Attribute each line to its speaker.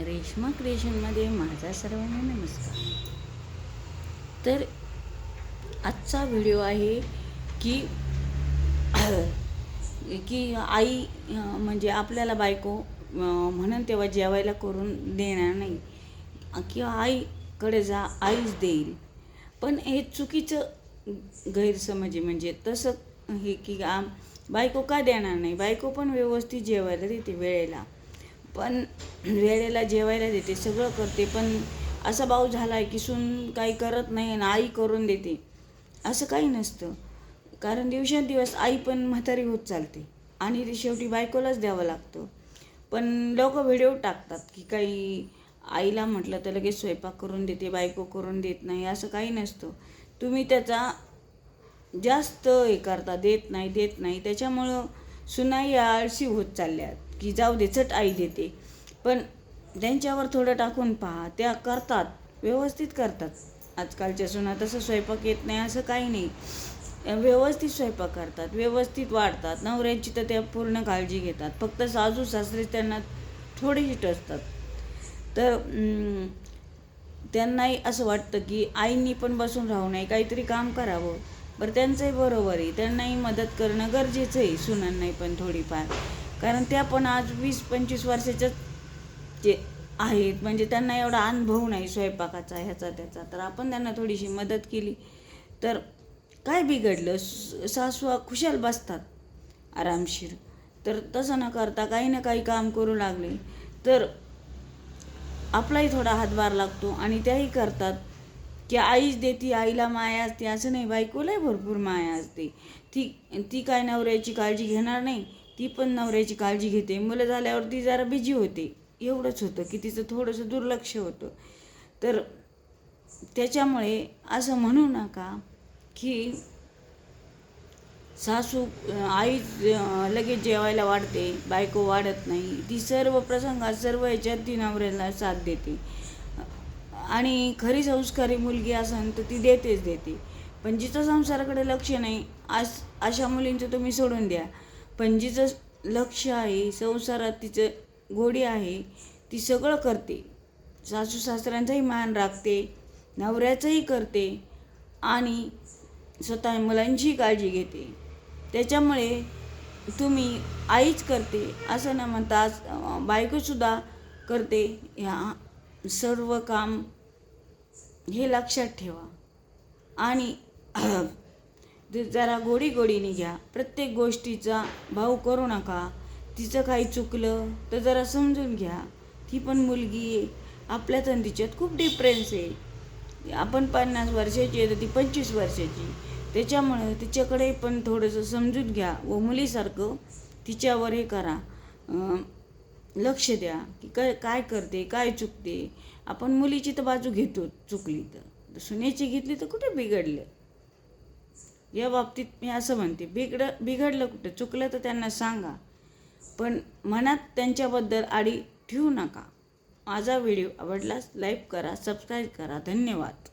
Speaker 1: रेश्मा क्रिएशनमध्ये माझा सर्वांना नमस्कार. तर आजचा व्हिडिओ आहे की की आई म्हणजे आपल्याला बायको म्हणून तेव्हा जेवायला करून देणार नाही. किंवा आईकडे जा आईच देईल. पण हे चुकीचं गैरसमज म्हणजे तसं हे की बायको का देणार नाही? बायको पण व्यवस्थित जेवायला देते वेळेला. पण वेळेला जेवायला देते सगळं करते. पण असा भाऊ झाला आहे की सून काही करत नाही आणि आई करून देते. असं काही नसतं. कारण दिवसेंदिवस आई पण म्हातारी होत चालते आणि ते शेवटी बायकोलाच द्यावं लागतं. पण लोक व्हिडिओ टाकतात की काही आईला म्हटलं तर लगेच स्वयंपाक करून देते बायको करून देत नाही असं काही नसतं. तुम्ही त्याचा जास्त हे करता देत नाही देत नाही. त्याच्यामुळं सुनाई आळशी होत चालल्यात की जाऊ दे चट आई देते. पण त्यांच्यावर थोडं टाकून पहा त्या करतात व्यवस्थित करतात. आजकालच्या सुना तसं स्वयंपाक येत नाही असं काही नाही. व्यवस्थित स्वयंपाक करतात व्यवस्थित वाढतात. नवऱ्याची तर त्या पूर्ण काळजी घेतात. फक्त सासू सासरे त्यांना थोडीशी टचतात तर त्यांनाही असं वाटतं की आईंनी पण बसून राहू नये काहीतरी काम करावं. बरं त्यांचंही बरोबर आहे. त्यांनाही मदत करणं गरजेचं आहे सुनांनाही पण थोडीफार. कारण त्या पण आज वीस पंचवीस वर्षाच्याच जे आहेत म्हणजे त्यांना एवढा अनुभव नाही स्वयंपाकाचा ह्याचा त्याचा. तर आपण त्यांना थोडीशी मदत केली. तर काय बिघडलं? सासू खुशाल बसतात आरामशीर. तर तसं न करता काही ना काही काम करू लागले. तर आपलाही थोडा हातभार लागतो आणि त्याही करतात. की आईच देती आईला माया असते असं नाही बायकोलाही भरपूर माया असते. ती ती काय नवऱ्याची काळजी घेणार नाही ती पण नवऱ्याची काळजी घेते. मुलं झाल्यावर ती जरा बिजी होते. एवढंच होतं की तिचं थोडंसं दुर्लक्ष होतं. तर त्याच्यामुळे असं म्हणू नका की सासू आई लगेच जेवायला वाढते बायको वाढत नाही. ती सर्व प्रसंगात सर्व याच्यात ती नवऱ्याला साथ देते. आणि खरी संस्कारी मुलगी असन तर ती देतेच देते. पण जिचं संसाराकडे लक्ष नाही आस अशा मुलींचं तुम्ही सोडून द्या. पण जिचं लक्ष आहे संसारात तिचं घोडी आहे ती सगळं करते. सासू सासऱ्यांचाही मान राखते नवऱ्याचंही करते आणि स्वतः मुलांची काळजी घेते. त्याच्यामुळे तुम्ही आईच करते असं न म्हणता बायकोसुद्धा करते. ह्या सर्व काम हे लक्षात ठेवा. आणि जरा गोडी गोडीने घ्या. प्रत्येक गोष्टीचा भाव करू नका. तिचं काही चुकलं तर जरा समजून घ्या. ती पण मुलगी आहे. आपल्यात आणि तिच्यात खूप डिफरन्स आहे. आपण पन्नास वर्षाची आहे तर ती पंचवीस वर्षाची त्याच्यामुळे तिच्याकडे पण थोडंसं समजून घ्या व मुलीसारखं तिच्यावर हे करा. लक्ष द्या की काय काय करते काय चुकते. आपण मुलीची तर बाजू घेतो चुकली तर. सुनेची घेतली तर कुठे बिघडलं? या बाबतीत मी असं म्हणते बिघड बिघडलं कुठं? चुकलं तर त्यांना सांगा. पण मनात त्यांच्याबद्दल आडी ठेवू नका. माझा व्हिडिओ आवडलाच लाईक करा सबस्क्राईब करा. धन्यवाद.